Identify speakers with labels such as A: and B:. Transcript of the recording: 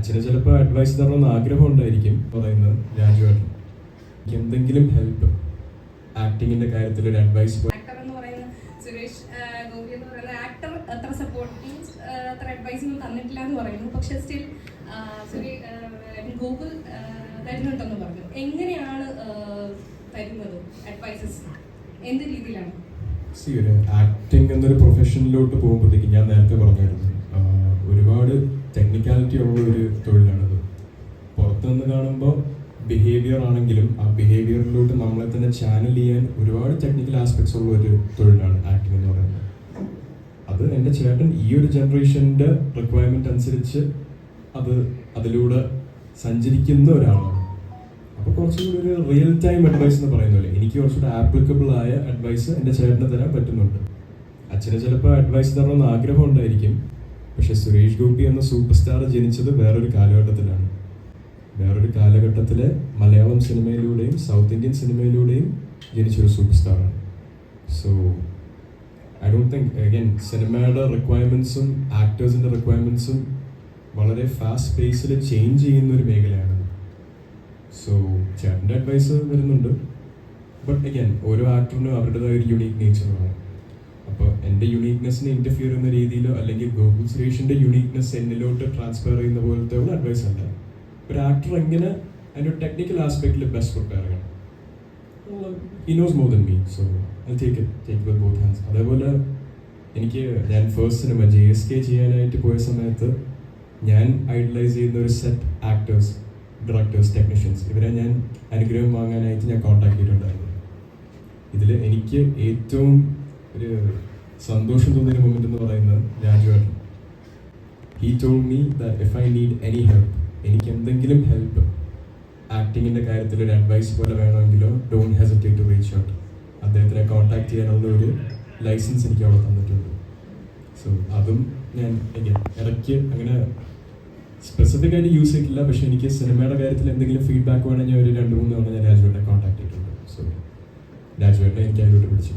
A: അച്ഛന് ചിലപ്പോൾ അഡ്വൈസ് തരണമെന്ന് ആഗ്രഹം ഉണ്ടായിരിക്കും പറയുന്നത് രാജുവേട്ടൻ. എനിക്ക് എന്തെങ്കിലും ഹെൽപ്പ് ആക്ടിങ്ങിന്റെ കാര്യത്തിൽ ഒരു അഡ്വൈസ്
B: ആക്ടർ എന്ന് പറയുന്ന സുരേഷ് ഗോപി എന്ന് പറയുന്ന ആക്ടർ അത്ര സപ്പോർട്ട് മീൻസ് അത്ര അഡ്വൈസ് ഒന്നും തന്നിട്ടില്ല എന്ന് പറയുന്നു. പക്ഷെ സ്റ്റിൽ ഗൂഗിൾ തരുന്നുണ്ടെന്ന് പറഞ്ഞു. എങ്ങനെയാണ് തരുന്നത് അഡ്വൈസസ് എന്ത് രീതിയിലാണ്?
A: സി ഒരു എന്നൊരു പ്രൊഫഷനിലോട്ട് പോകുമ്പോഴത്തേക്ക് ഞാൻ നേരത്തെ പറഞ്ഞായിരുന്നു. ടെക്നിക്കാലിറ്റി ഉള്ള ഒരു തൊഴിലാണിത്. പുറത്തുനിന്ന് കാണുമ്പോൾ ബിഹേവിയർ ആണെങ്കിലും ആ ബിഹേവിയറിലോട്ട് നമ്മളെ തന്നെ ചാനൽ ചെയ്യാൻ ഒരുപാട് ടെക്നിക്കൽ ആസ്പെക്ട്സ് ഉള്ള ഒരു തൊഴിലാണ് ആക്ടിങ് എന്ന് പറയുന്നത്. അത് എന്റെ ചേട്ടൻ ഈ ഒരു ജനറേഷന്റെ റിക്വയർമെന്റ് അനുസരിച്ച് അത് അതിലൂടെ സഞ്ചരിക്കുന്ന ഒരാളാണ്. അപ്പോൾ കുറച്ചുകൂടി ഒരു റിയൽ ടൈം അഡ്വൈസ് എന്ന് പറയുന്നില്ലേ എനിക്ക് കുറച്ചുകൂടി ആപ്ലിക്കബിൾ ആയ അഡ്വൈസ് എന്റെ ചേട്ടന് തരാൻ പറ്റുന്നുണ്ട്. അച്ഛന് ചിലപ്പോൾ അഡ്വൈസ് തരണമെന്ന് ആഗ്രഹം ഉണ്ടായിരിക്കും. പക്ഷെ സുരേഷ് ഗോപി എന്ന സൂപ്പർ സ്റ്റാർ ജനിച്ചത് വേറൊരു കാലഘട്ടത്തിലാണ്. വേറൊരു കാലഘട്ടത്തിലെ മലയാളം സിനിമയിലൂടെയും സൗത്ത് ഇന്ത്യൻ സിനിമയിലൂടെയും ജനിച്ചൊരു super സ്റ്റാറാണ് so I don't think again സിനിമയുടെ റിക്വയർമെൻസും ആക്ടേഴ്സിന്റെ റിക്വയർമെൻസും വളരെ ഫാസ്റ്റ് പേസിൽ ചേഞ്ച് ചെയ്യുന്ന ഒരു മേഖലയാണ്. സോ ചേട്ടന്റെ അഡ്വൈസ് വരുന്നുണ്ട്. ബട്ട് അഗൈൻ ഓരോ ആക്ടറിനും അവരുടേതായ ഒരു യുണീക്ക് നേച്ചറാണ് എന്റെ യുണീക്നെസ്സിനെ ഇന്റർഫിയർ ചെയ്യുന്ന രീതിയിലോ അല്ലെങ്കിൽ ഗോകുൽ സുരേഷിന്റെ യുണീക്നെസ് എന്നിലോട്ട് ട്രാൻസ്ഫർ ചെയ്യുന്ന പോലത്തെ ഉള്ള അഡ്വൈസ് അല്ല ഒരു ആക്ടർ എങ്ങനെ അതിന്റെ ടെക്നിക്കൽ ആസ്പെക്റ്റിൽ ബെസ്റ്റ് പ്രിപ്പയർ ചെയ്യണം? He knows more than me so I take take with both hands അതേപോലെ എനിക്ക് ഞാൻ ഫസ്റ്റ് സിനിമ ജെ എസ് കെ ചെയ്യാനായിട്ട് പോയ സമയത്ത് ഞാൻ ഐഡലൈസ് ചെയ്യുന്ന ഒരു സെറ്റ് ആക്ടേഴ്സ് ഡയറക്ടേഴ്സ് ടെക്നീഷ്യൻസ് ഇവരെ ഞാൻ അനുഗ്രഹം വാങ്ങാനായിട്ട് ഞാൻ കോൺടാക്ട് ചെയ്തിട്ടുണ്ടായിരുന്നു. ഇതിൽ എനിക്ക് ഏറ്റവും ഒരു സന്തോഷം തോന്നിയ മൊമെന്റ് എന്ന് പറയുന്നത് രാജുവാണ് he told me that if I need any help എനിക്ക് എന്തെങ്കിലും ഹെൽപ്പ് ആക്ടിങ്ങിന്റെ കാര്യത്തിൽ ഒരു അഡ്വൈസ് പോലെ വേണമെങ്കിലോ don't hesitate to reach out അദ്ദേഹത്തിനെ കോൺടാക്ട് ചെയ്യാനുള്ള ഒരു ലൈസൻസ് എനിക്ക് അവിടെ തന്നിട്ടുണ്ട്. സോ അതും ഞാൻ ഇടയ്ക്ക് അങ്ങനെ സ്പെസിഫിക് ആയിട്ട് യൂസ് ചെയ്തിട്ടില്ല. പക്ഷെ എനിക്ക് സിനിമയുടെ കാര്യത്തിൽ എന്തെങ്കിലും ഫീഡ്ബാക്ക് വേണമെങ്കിൽ ഒരു രണ്ട് മൂന്ന് തവണ ഞാൻ രാജുവേട്ടനെ കോൺടാക്ട് ചെയ്തിട്ടുണ്ട്. സോ രാജുവേട്ടനെ എനിക്ക് അതിലോട്ട് പിടിച്ചു